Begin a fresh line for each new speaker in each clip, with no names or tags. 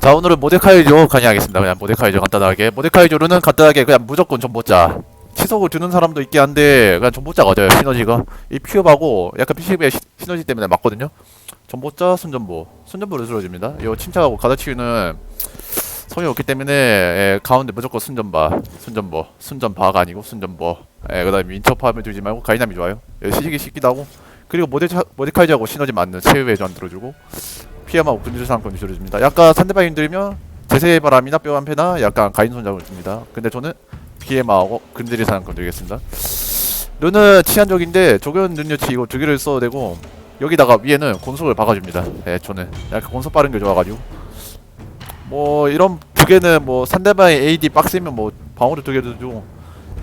자 오늘은 모데카이조 간이하겠습니다. 그냥 모데카이조 간단하게. 모데카이조로는 간단하게 그냥 무조건 전보자. 치속을 주는 사람도 있긴 한데 그냥 전보자가 맞아요 시너지가? 이 피업하고 약간 PCB의 시, 시너지 때문에 맞거든요? 전보자 순전보. 순전보를 들어줍니다. 이 침착하고 가다치유는 성이 없기 때문에 예, 가운데 무조건 순전바. 순전보. 순전바가 아니고 순전보. 예, 그 다음에 인처파하면 들지 말고 가이남이 좋아요. 예, 시식이 쉽기도 하고. 그리고 모데카, 모데카이저하고 시너지 맞는 최후의 전 들어주고 피함하고 근질 상권 들어줍니다. 약간 상대방이 힘들면 제세의 바람이나 뼈 한 패나 약간 가인 손잡을 줍니다. 근데 저는 PM하고 근질의 상권 들겠습니다. 르는 치안적인데 조견 능력치 이거 두 개를 써도 되고 여기다가 위에는 곤속을 박아줍니다. 예 저는. 약간 곤속 빠른 게 좋아가지고. 뭐 이런 두 개는 뭐 상대방의 AD 빡세면 뭐 방어를 두개 들어주고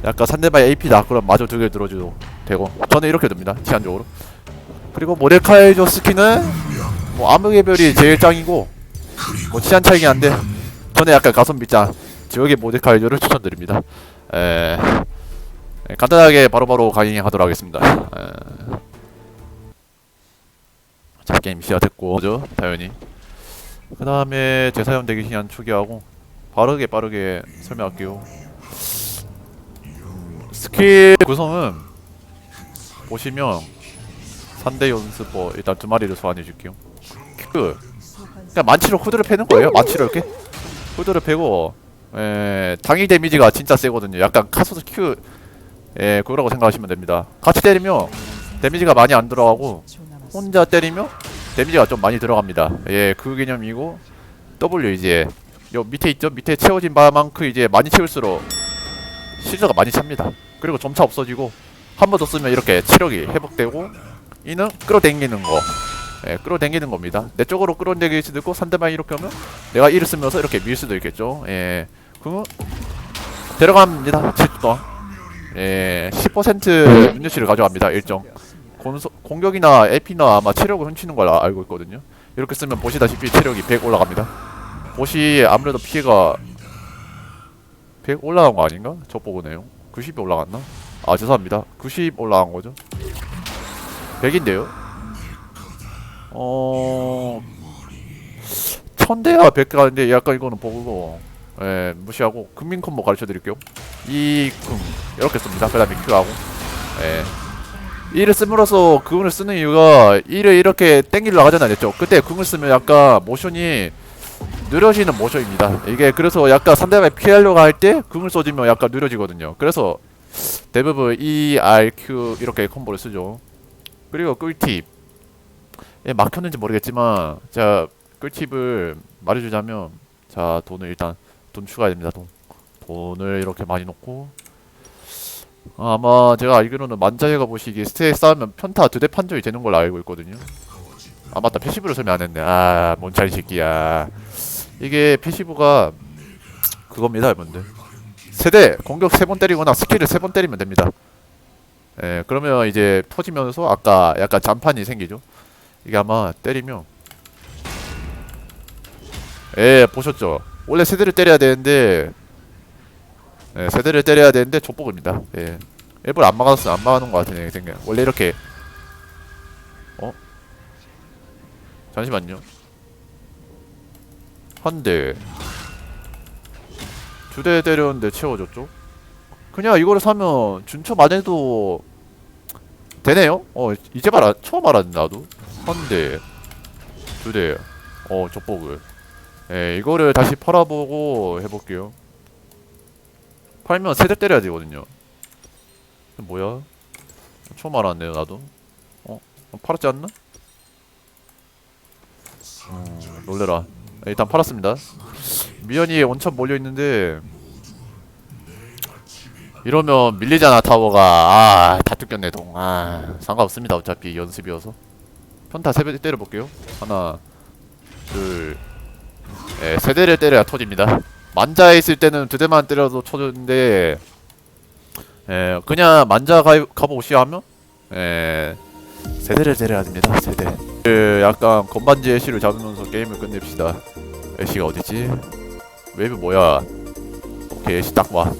약간 상대방의 AP 나 그럼 마저 두 개 들어줘도 되고. 저는 이렇게 듭니다. 치안적으로. 그리고 모데카이저 스킨은 뭐 암흑의 별이 제일 짱이고 뭐 치안 차이긴 한데 저는 약간 가성비 짱 지역의 모데카이저를 추천드립니다. 에... 에, 간단하게 바로바로 강의하도록 하겠습니다. 에... 자 게임 시작됐고 죠? 당연히 그 다음에 재사용 대기 시간 초기하고 빠르게 빠르게 설명할게요. 스킬 구성은 보시면 3대 연습 뭐 일단 두 마리를 소환해 줄게요 큐 그냥 만치로 후드를 패는 거예요? 만치로 이렇게? 후드를 패고 에, 당일 데미지가 진짜 세거든요. 약간 카소스 큐 예, 그거라고 생각하시면 됩니다. 같이 때리면 데미지가 많이 안 들어가고 혼자 때리면 데미지가 좀 많이 들어갑니다. 예, 그 개념이고 W 이제 요 밑에 있죠? 밑에 채워진 바만큼 이제 많이 채울수록 실드가 많이 찹니다. 그리고 점차 없어지고 한 번 더 쓰면 이렇게 체력이 회복되고 이는 끌어당기는 거 예, 끌어당기는 겁니다. 내 쪽으로 끌어당길 수도 있고 상대방이 이렇게 하면 내가 이를 쓰면서 이렇게 밀 수도 있겠죠. 예. 그러면 데려갑니다. 7주 동안 예, 10% 능력치를 가져갑니다. 일정. 공소, 공격이나 AP나 아마 체력을 훔치는 걸 아- 알고 있거든요. 이렇게 쓰면 보시다시피 체력이 100 올라갑니다. 보시 아무래도 피해가 100 올라간 거 아닌가? 저 보고네요. 90이 올라갔나? 아 죄송합니다. 90 올라간 거죠? 100인데요 어... 1000대야 100 가는데 약간 이거는 보고 예, 무시하고 금민 콤보 가르쳐 드릴게요. 이금 이렇게 씁니다. 그 다음에 Q하고. 예. 이를 씀으로써 궁을 쓰는 이유가 이를 이렇게 땡기려 하잖아요 됐죠? 그때 궁을 쓰면 약간 모션이 느려지는 모션입니다. 이게 그래서 약간 상대방이 피하려고 할 때 궁을 쏘지면 약간 느려지거든요. 그래서 대부분 E, R, Q 이렇게 콤보를 쓰죠. 그리고 꿀팁 예, 막혔는지 모르겠지만 자 꿀팁을 말해주자면 자 돈을 일단 돈 추가해야 됩니다 돈. 돈을 이렇게 많이 넣고. 아, 아마 제가 알기로는 만자해가 보시기에 스테이 쌓으면 편타 두 대 판정이 되는 걸로 알고 있거든요. 아 맞다. 패시브로 설명 안 했네. 아 뭔차이 새끼야. 이게 패시브가 그겁니다 여러분들. 세대 공격 세 번 때리거나 스킬을 세 번 때리면 됩니다. 예 그러면 이제 터지면서 아까 약간 잔판이 생기죠 이게 아마 때리면. 예 보셨죠? 원래 세대를 때려야 되는데 예, 세대를 때려야 되는데 족복입니다. 예. 일부러 안 막았어 안 막아놓은 것 같은 생각 원래 이렇게. 어? 잠시만요. 한대 두 대 때렸는데 채워줬죠? 그냥 이거를 사면 준처 만해도 되네요? 어 이제 말 처음 알았네 나도 한 대 두 대어 족복을. 예 이거를 다시 팔아보고 해볼게요. 팔면 세 대 때려야 되거든요. 뭐야? 처음 알았네요 나도. 어 팔았지 않나? 어, 놀래라. 일단 팔았습니다. 미연이 원천 몰려있는데 이러면 밀리잖아 타워가. 아다 뜯겼네 동아 상관없습니다 어차피 연습이어서 편타 세대 때려볼게요. 하나 둘 예, 세 대를 때려야 터집니다. 만자에 있을 때는 두 대만 때려도 터졌는데 예, 그냥 만자 가, 가보시오 하면 예, 세 대를 때려야 됩니다 세대. 그 약간 건반지 애쉬를 잡으면서 게임을 끝냅시다. 애쉬가 어디지? 웨브 뭐야? 오케이 애쉬 딱와.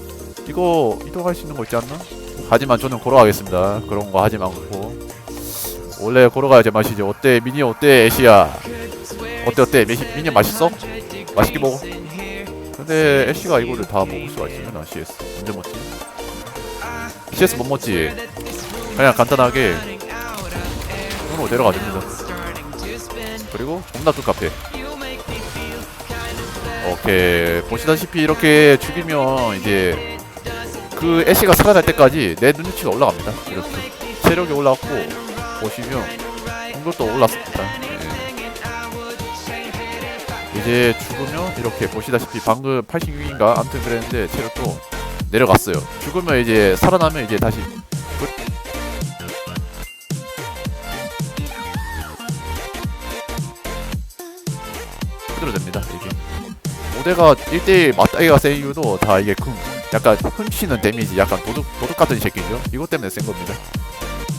이거 이동할 수 있는 거 있지 않나? 하지만 저는 걸어가겠습니다. 그런 거 하지 말고 원래 걸어가야 제 맛이지. 어때 미니 어때 애쉬야? 어때 어때? 미니, 미니 맛있어? 맛있게 먹어? 근데 애쉬가 이거를 다 먹을 수가 있으면 CS. 언제 먹지? CS 못 먹지. 그냥 간단하게 손으로 내려가 줍니다. 그리고 존나 뚝 카페 오케이. 보시다시피 이렇게 죽이면 이제 그 애쉬가 살아날 때까지 내 눈치가 올라갑니다. 이렇게. 체력이 올라갔고 보시면 공격도 올랐습니다. 예. 이제 죽으면 이렇게 보시다시피 방금 86인가? 아무튼 그랬는데 체력도 내려갔어요. 죽으면 이제 살아나면 이제 다시 그대로 됩니다 이게. 모대가 1대1 맞다이가 센 이유도 다 이게 금 약간 훔치는 데미지 약간 도둑 도둑 같은 새끼죠. 이것 때문에 센 겁니다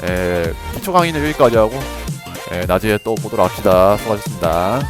에 기초 강의는 여기까지 하고 에 나중에 또 보도록 합시다 수고하셨습니다.